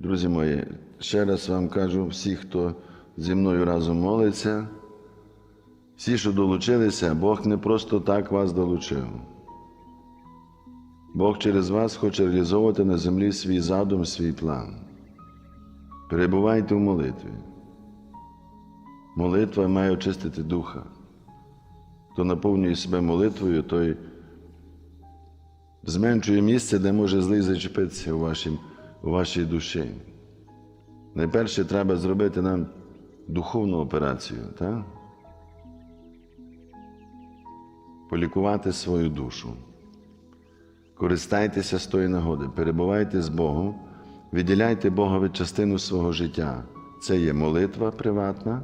Друзі мої, ще раз вам кажу, всі, хто зі мною разом молиться, всі, що долучилися, Бог не просто так вас долучив. Бог через вас хоче реалізовувати на землі свій задум, свій план. Перебувайте в молитві. Молитва має очистити духа. Хто наповнює себе молитвою, той зменшує місце, де може злий зачепитися у, вашій, у вашій душі. Найперше треба зробити нам духовну операцію, так? полікувати свою душу. Користайтеся з тої нагоди, перебувайте з Богом, виділяйте Богові частину свого життя. Це є молитва приватна,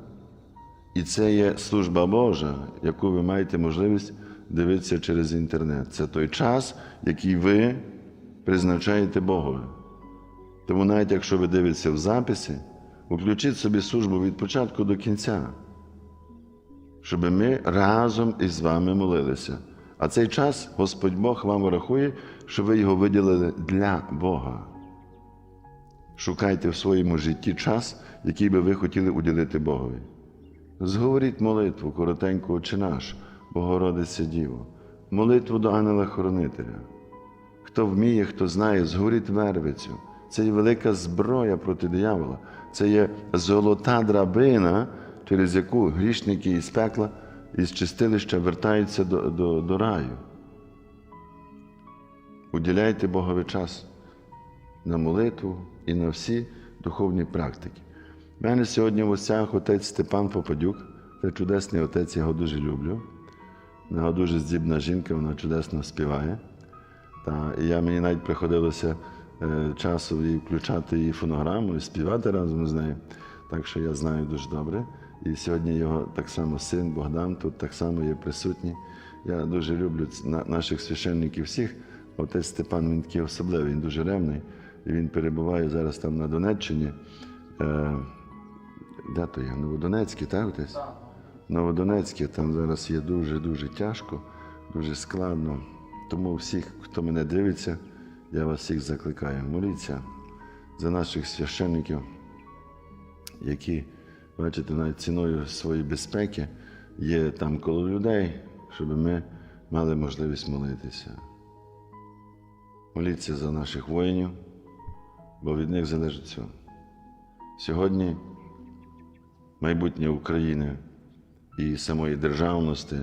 і це є служба Божа, яку ви маєте можливість дивитися через інтернет. Це той час, який ви призначаєте Богові. Тому навіть якщо ви дивитеся в записі, включіть собі службу від початку до кінця, щоб ми разом із вами молилися. А цей час Господь Бог вам рахує, що ви його виділили для Бога. Шукайте в своєму житті час, який би ви хотіли уділити Богові. Зговоріть молитву коротеньку «Отче наш, Богородиця Діво, молитву до ангела-хоронителя. Хто вміє, хто знає, згоріть вервицю. Це є велика зброя проти диявола. Це є золота драбина, через яку грішники із пекла, із чистилища вертаються до, до, до раю. Уділяйте Богові час на молитву і на всі духовні практики. У мене сьогодні в гостях отець Степан Попадюк. Це чудесний отець, я його дуже люблю. В нього дуже здібна жінка, вона чудесно співає. Та, і я мені навіть приходилося часу їй включати її фонограму і співати разом з нею. Так що я знаю дуже добре. І сьогодні його так само син Богдан тут так само є присутній. Я дуже люблю наших священників всіх. Отець Степан він такий особливий, він дуже ревний. І він перебуває зараз там на Донеччині. Е, де то є? Новодонецький, так, отець? Новодонецьке, там зараз є дуже-дуже тяжко, дуже складно. Тому всіх, хто мене дивиться, я вас всіх закликаю. Моліться за наших священників, які, бачите, навіть ціною своєї безпеки є там коло людей, щоб ми мали можливість молитися. Моліться за наших воїнів, бо від них залежить все. Сьогодні майбутнє України і самої державності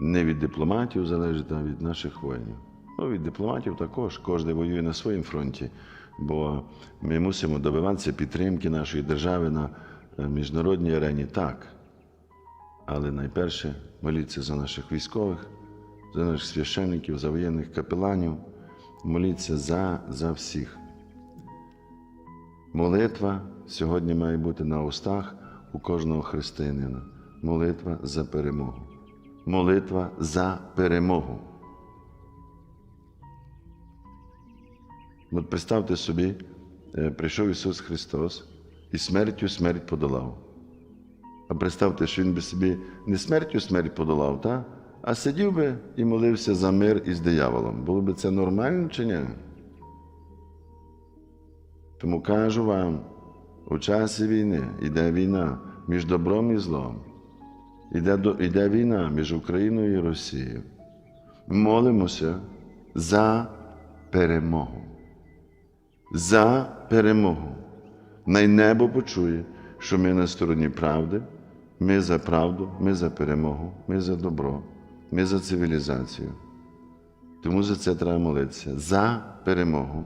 не від дипломатів залежить, а від наших воїнів. Ну, від дипломатів також, кожен воює на своєму фронті, бо ми мусимо добиватися підтримки нашої держави на е, міжнародній арені так. Але найперше моліться за наших військових, за наших священників, за воєнних капеланів, моліться за, за всіх. Молитва сьогодні має бути на устах у кожного християнина. Молитва за перемогу. Молитва за перемогу. От представте собі, е, прийшов Ісус Христос і смертю смерть подолав. А представте, що Він би собі не смертю смерть подолав, та? а сидів би і молився за мир із дияволом. Було би це нормально чи ні? Тому кажу вам, у часі війни йде війна між добром і злом. Іде, іде війна між Україною і Росією. Молимося за перемогу. За перемогу. Най небо почує, що ми на стороні правди, ми за правду, ми за перемогу, ми за добро, ми за цивілізацію. Тому за це треба молитися. За перемогу.